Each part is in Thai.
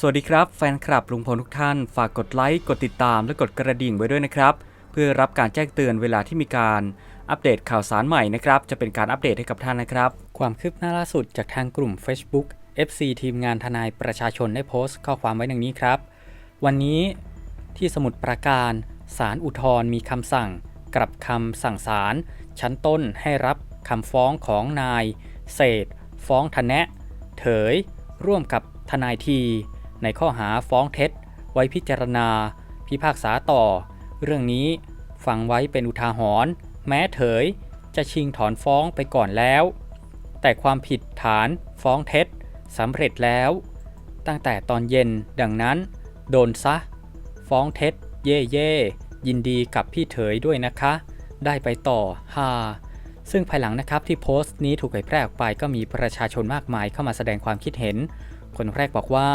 สวัสดีครับแฟนคลับลุงพลทุกท่าน ฝากกดไลค์ กดติดตามและกดกระดิ่งไว้ด้วยนะครับ เพื่อรับการแจ้งเตือนเวลาที่มีการอัปเดตข่าวสารใหม่นะครับ จะเป็นการอัปเดตให้กับท่านนะครับ ความคืบหน้าล่าสุดจากทางกลุ่ม Facebook FC ทีมงานทนายประชาชนได้โพสต์ข้อความไว้ดังนี้ครับ วันนี้ที่สมุทรปราการศาลอุทธรมีคำสั่ง กลับคำสั่งศาลชั้นต้นให้รับคำฟ้องของนาย เศษ ฟ้องทนะ เถย ร่วมกับทนายที ในข้อหาฟ้องเท็จ ไว้พิจารณา พิพากษาต่อ เรื่องนี้ฟังไว้เป็นอุทาหรณ์แม้เถยจะชิงถอนฟ้องไปก่อนแล้ว แต่ความผิดฐานฟ้องเท็จสำเร็จแล้ว ตั้งแต่ตอนเย็นดังนั้น โดนซะ ฟ้องเท็จ เย่เย่ยินดีกับพี่เถยด้วยนะคะ ได้ไปต่อฮาซึ่งภายหลังนะครับที่โพสต์นี้ถูกเผยแพร่ออกไปก็มีประชาชนมากมายเข้ามาแสดงความคิดเห็น คนแรกบอกว่า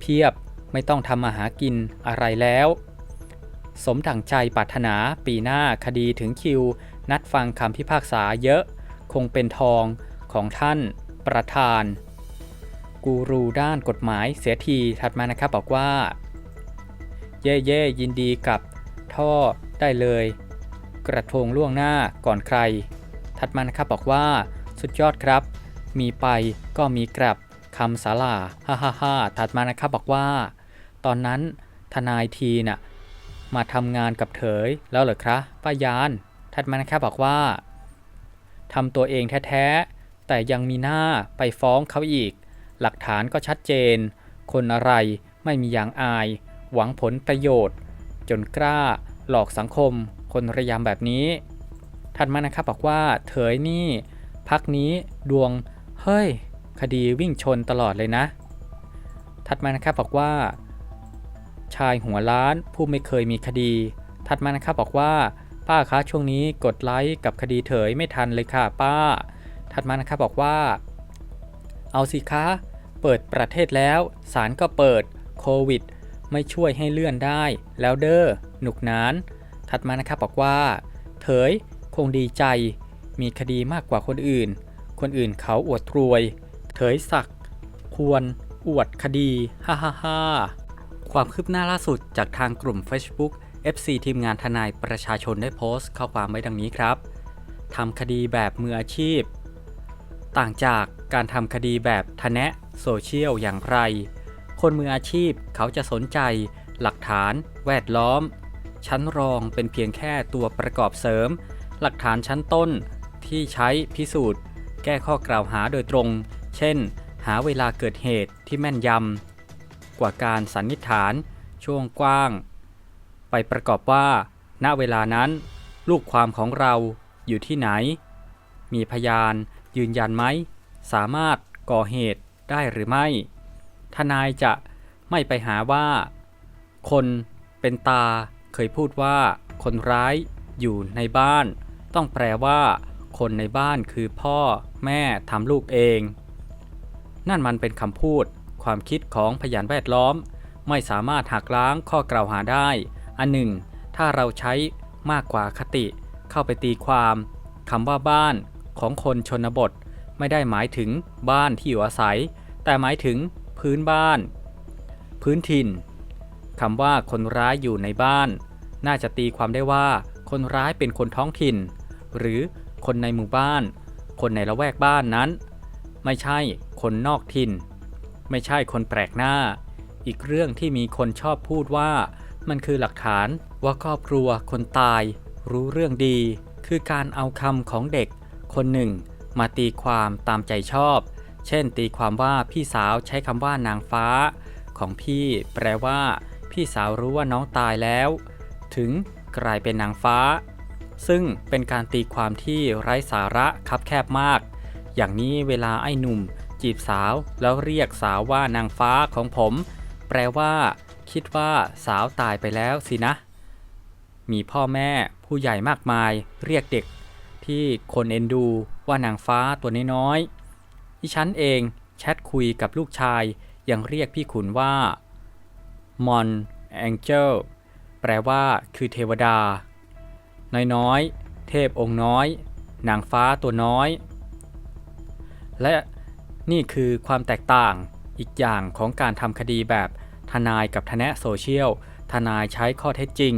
เพียบไม่ต้องทำมาหากินอะไรแล้ว สมดังใจปรารถนาปีหน้าคดีถึงคิว นัดฟังคำพิพากษาเยอะ คงเป็นทองของท่านประธาน กูรูด้านกฎหมายเสียทีถัดมานะครับบอกว่า เย่เย่ยินดีกับท่อได้เลย กระทงล่วงหน้าก่อนใคร ถัดมานะครับบอกว่า สุดยอดครับ มีไปก็มีกลับ คำสาลาฮ่าฮ่าฮ่าถัดมานะครับบอกว่า ตอนนั้นทนายทีน่ะมาทำงานกับเถยแล้วเหรอครับป้ายานถัดมานะครับบอกว่าทำตัวเองแท้ๆแต่ยังมีหน้าไปฟ้องเขาอีก หลักฐานก็ชัดเจน คนอะไรไม่มีอย่างอาย หวังผลประโยชน์ จนกล้าหลอกสังคม คนระยำแบบนี้ถัดมานะครับบอกว่าเถยนี่ พักนี้ดวง เฮ้ย คดีวิ่งชนตลอดเลยนะ ถัดมานะครับบอกว่า ชายหัวล้านผู้ไม่เคยมีคดี ถัดมานะครับบอกว่า ป้าคะช่วงนี้กดไลค์กับคดีเถยไม่ทันเลยค่ะป้า ถัดมานะครับบอกว่า เอาสิคะ เปิดประเทศแล้วศาลก็เปิดโควิด ไม่ช่วยให้เลื่อนได้ แล้วเด้อหนุกนาน ถัดมานะครับบอกว่า เถยคงดีใจ มีคดีมากกว่าคนอื่น คนอื่นเขาอวดรวย ถยศักดิ์ควร อวดคดี ฮ่าฮ่าฮ่าความคืบหน้าล่าสุดจากทางกลุ่ม Facebook FC ทีมงานทนายประชาชนได้โพสต์ข้อความไว้ดังนี้ครับ ทำคดีแบบมืออาชีพ ต่างจากการทำคดีแบบทะแนะโซเชียลอย่างไร คนมืออาชีพเขาจะสนใจ หลักฐาน แวดล้อม ชั้นรองเป็นเพียงแค่ตัวประกอบเสริม หลักฐานชั้นต้นที่ใช้พิสูจน์ แก้ข้อกล่าวหาโดยตรง เช่น หาเวลาเกิดเหตุที่แม่นยำ กว่าการสันนิษฐานช่วงกว้าง ไปประกอบว่า ณเวลานั้นลูกความของเราอยู่ที่ไหน มีพยานยืนยันไหม สามารถก่อเหตุได้หรือไม่ ทนายจะไม่ไปหาว่า คนเป็นตาเคยพูดว่า คนร้ายอยู่ในบ้าน ต้องแปลว่า คนในบ้านคือพ่อแม่ทำลูกเอง นั่นมันเป็นคำพูด ความคิดของพยานแวดล้อม ไม่สามารถหักล้างข้อกล่าวหาได้ อันหนึ่ง ถ้าเราใช้มากกว่าคติ เข้าไปตีความคำว่าบ้านของคนชนบท ไม่ได้หมายถึงบ้านที่อยู่อาศัย แต่หมายถึงพื้นบ้าน พื้นถิ่นคำว่าคนร้ายอยู่ในบ้าน น่าจะตีความได้ว่า คนร้ายเป็นคนท้องถิ่น หรือคนในหมู่บ้าน คนในละแวกบ้านนั้น ไม่ใช่คนนอกถิ่น ไม่ใช่คนแปลกหน้า อีกเรื่องที่มีคนชอบพูดว่า มันคือหลักฐานว่าครอบครัวคนตาย รู้เรื่องดี คือการเอาคำของเด็ก คนหนึ่ง มาตีความตามใจชอบ เช่น ตีความว่าพี่สาวใช้คำว่านางฟ้า ของพี่ แปลว่า พี่สาวรู้ว่าน้องตายแล้ว ถึงกลายเป็นนางฟ้า ซึ่งเป็นการตีความที่ไร้สาระคับแคบมาก อย่างนี้เวลาไอ้หนุ่ม จีบสาวแล้วเรียกสาวว่านางฟ้าของผม แปลว่า คิดว่าสาวตายไปแล้วสินะ มีพ่อแม่ผู้ใหญ่มากมาย เรียกเด็ก ที่คนเอ็นดูว่านางฟ้าตัวน้อยๆที่ฉันเองแชทคุยกับลูกชาย ยังเรียกพี่ขุนว่ามอนแองเจลแปลว่า คือเทวดา น้อยๆเทพองค์น้อย นางฟ้าตัวน้อย และนี่คือความแตกต่างอีกอย่างของการทำคดีแบบทนายกับทนายโซเชียล ทนายใช้ข้อเท็จจริง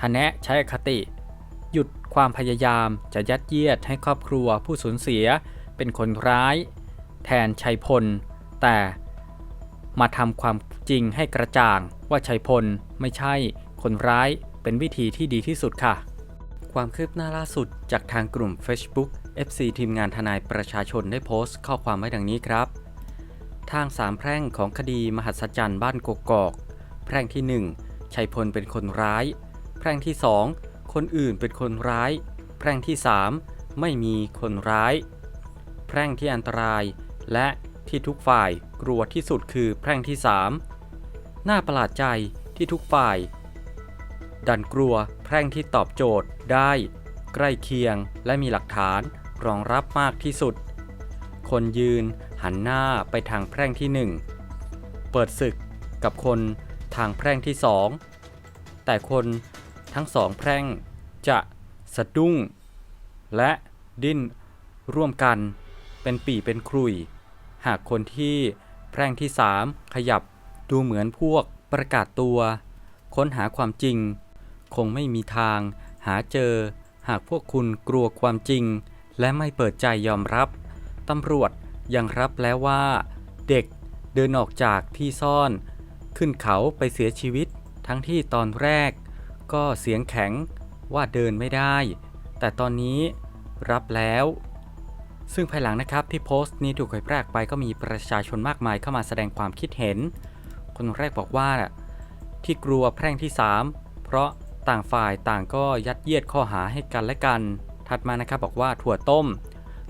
ทนายใช้อคติ หยุดความพยายามจะยัดเยียดให้ครอบครัวผู้สูญเสียเป็นคนร้าย แทนชัยพล แต่มาทำความจริงให้กระจ่างว่าชัยพลไม่ใช่คนร้ายเป็นวิธีที่ดีที่สุดค่ะ ความคืบหน้าล่าสุดจากทางกลุ่ม Facebook FC ทีมงานทนายประชาชนได้โพสต์ข้อความไว้ดังนี้ครับ ทางสามแพร่งของคดีมหัศจรรย์บ้านกกอก แพร่งที่ 1 ชัยพลเป็นคนร้าย แพร่งที่ 2 คนอื่นเป็นคนร้าย แพร่งที่ 3 ไม่มีคนร้าย แพร่งที่อันตราย และที่ทุกฝ่ายกลัวที่สุดคือแพร่งที่ 3 น่าประหลาดใจที่ทุกฝ่าย ดันกลัวแพร่งที่ตอบโจทย์ได้ ใกล้เคียงและมีหลักฐาน รองรับมากที่สุด คนยืนหันหน้าไปทางแพร่งที่ 1 เปิดศึกกับคนทางแพร่งที่ 2 แต่คนทั้งสองแพร่งจะสะดุ้ง และดิ้นร่วมกันเป็นปีเป็นครุย หากคนที่แพร่งที่ 3 ขยับดูเหมือนพวกประกาศตัว ค้นหาความจริง คงไม่มีทางหาเจอ หากพวกคุณกลัวความจริง และไม่เปิดใจยอมรับ ตำรวจยังรับแล้วว่า เด็กเดินออกจากที่ซ่อน ขึ้นเขาไปเสียชีวิตทั้งที่ตอนแรก ก็เสียงแข็งว่าเดินไม่ได้ แต่ตอนนี้รับแล้ว ซึ่งภายหลังนะครับที่โพสต์นี้ถูกเผยแพร่ไปก็มีประชาชนมากมายเข้ามาแสดงความคิดเห็น คนแรกบอกว่า ที่กลัวแพร่งที่ 3 เพราะต่างฝ่ายต่างก็ยัดเยียดข้อหาให้กันและกัน ถัดมานะครับบอกว่าถั่วต้ม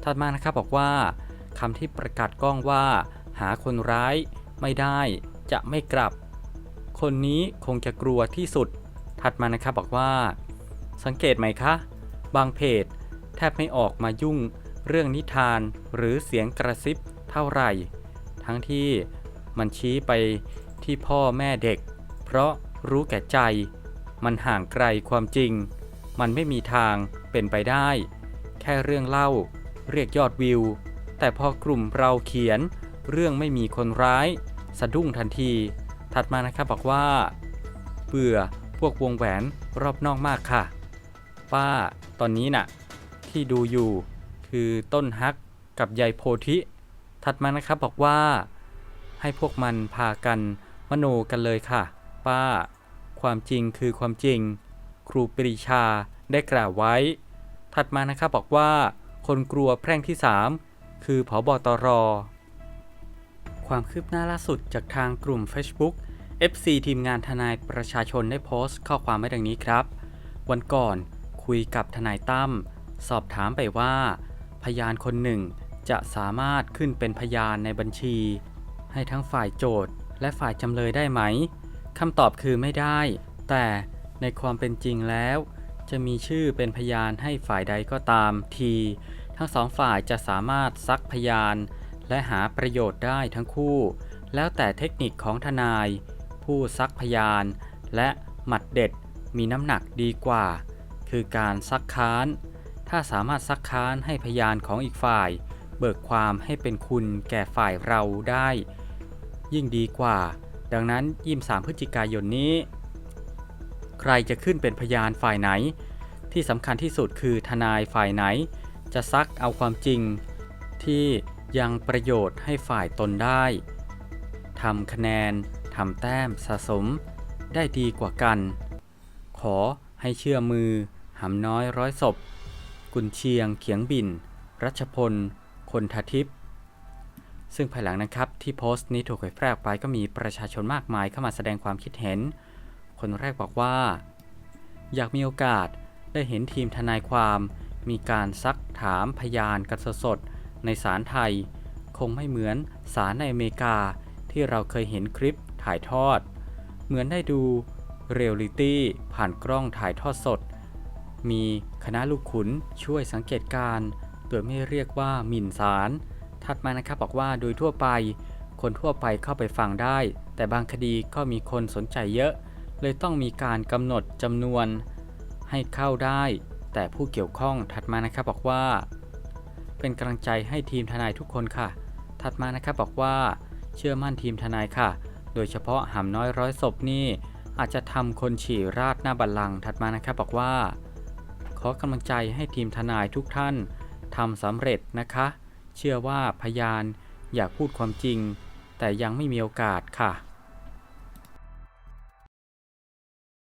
ถัดมานะครับบอกว่าคำที่ประกาศกล้องว่า หาคนร้ายไม่ได้จะไม่กลับ คนนี้คงจะกลัวที่สุด ถัดมานะครับบอกว่า สังเกตไหมคะ บางเพจ แทบไม่ออกมายุ่งเรื่องนิทานหรือเสียงกระซิบเท่าไหร่ ทั้งที่มันชี้ไปที่พ่อแม่เด็ก เพราะรู้แก่ใจ มันห่างไกลความจริง มันไม่มีทางเป็นไปได้ แค่เรื่องเล่า เรียกยอดวิว แต่พอกลุ่มเราเขียน เรื่องไม่มีคนร้าย สะดุ้งทันที ถัดมานะครับบอกว่า เบื่อพวกวงแหวนรอบนอกมากค่ะ ป้าตอนนี้น่ะ ที่ดูอยู่ คือต้นฮักกับยายโพธิ ถัดมานะครับบอกว่า ให้พวกมันพากันมโนกันเลยค่ะ ป้า ความจริงคือความจริง ครูปรีชาได้กล่าวไว้ ถัดมานะครับบอกว่า คนกลัวแพร่งที่ 3 คือผอบอตร ความคืบหน้าล่าสุดจากทางกลุ่ม Facebook FC ทีมงานทนายประชาชนได้โพสต์ข้อความไว้ดังนี้ครับ วันก่อนคุยกับทนายตั้มสอบถามไปว่า พยานคนหนึ่งจะสามารถขึ้นเป็นพยานในบัญชี ให้ทั้งฝ่ายโจทย์และฝ่ายจำเลยได้ไหมคำตอบคือไม่ได้ แต่ ในความเป็นจริงแล้ว จะมีชื่อเป็นพยานให้ฝ่ายใดก็ตามที ทั้งสองฝ่ายจะสามารถซักพยาน และหาประโยชน์ได้ทั้งคู่ แล้วแต่เทคนิคของทนาย ผู้ซักพยาน และหมัดเด็ดมีน้ำหนักดีกว่า คือการซักค้าน ถ้าสามารถซักค้านให้พยานของอีกฝ่าย เบิกความให้เป็นคุณแก่ฝ่ายเราได้ ยิ่งดีกว่า ดังนั้นยิม3พฤศจิกายนนี้ ใครจะขึ้นเป็นพยานฝ่ายไหน ที่สำคัญที่สุดคือทนายฝ่ายไหน จะซักเอาความจริง ที่ยังประโยชน์ให้ฝ่ายตนได้ทำคะแนนทำแต้มสะสม ได้ดีกว่ากัน ขอให้เชื่อมือ หำน้อยร้อยศพ กุนเชียงเขียงบิน รัชพล คนททิพย์ซึ่งภายหลังนะครับที่โพสต์นี้ถูกเผยแพร่ออกไปก็มีประชาชนมากมายเข้ามาแสดงความคิดเห็น คนแรกบอกว่า อยากมีโอกาสได้เห็นทีมทนายความมีการซักถามพยานกันสดๆในศาลไทย คงไม่เหมือนศาลในอเมริกาที่เราเคยเห็นคลิปถ่ายทอด เหมือนได้ดูเรียลลิตี้ผ่านกล้องถ่ายทอดสด มีคณะลูกขุนช่วยสังเกตการ โดยไม่เรียกว่าหมิ่นศาลถัดมานะครับบอกว่าโดยทั่วไป คนทั่วไปเข้าไปฟังได้ แต่บางคดีก็มีคนสนใจเยอะ เลยต้องมีการกำหนดจำนวนให้เข้าได้ แต่ผู้เกี่ยวข้องถัดมานะครับบอกว่า เป็นกำลังใจให้ทีมทนายทุกคนค่ะ ถัดมานะครับบอกว่า เชื่อมั่นทีมทนายค่ะ โดยเฉพาะหำน้อยร้อยศพนี่อาจจะทำคนฉี่ราดหน้าบัลลังถัดมานะครับบอกว่า ขอกำลังใจให้ทีมทนายทุกท่านทำสำเร็จนะคะ เชื่อว่าพยานอยากพูดความจริง แต่ยังไม่มีโอกาสค่ะ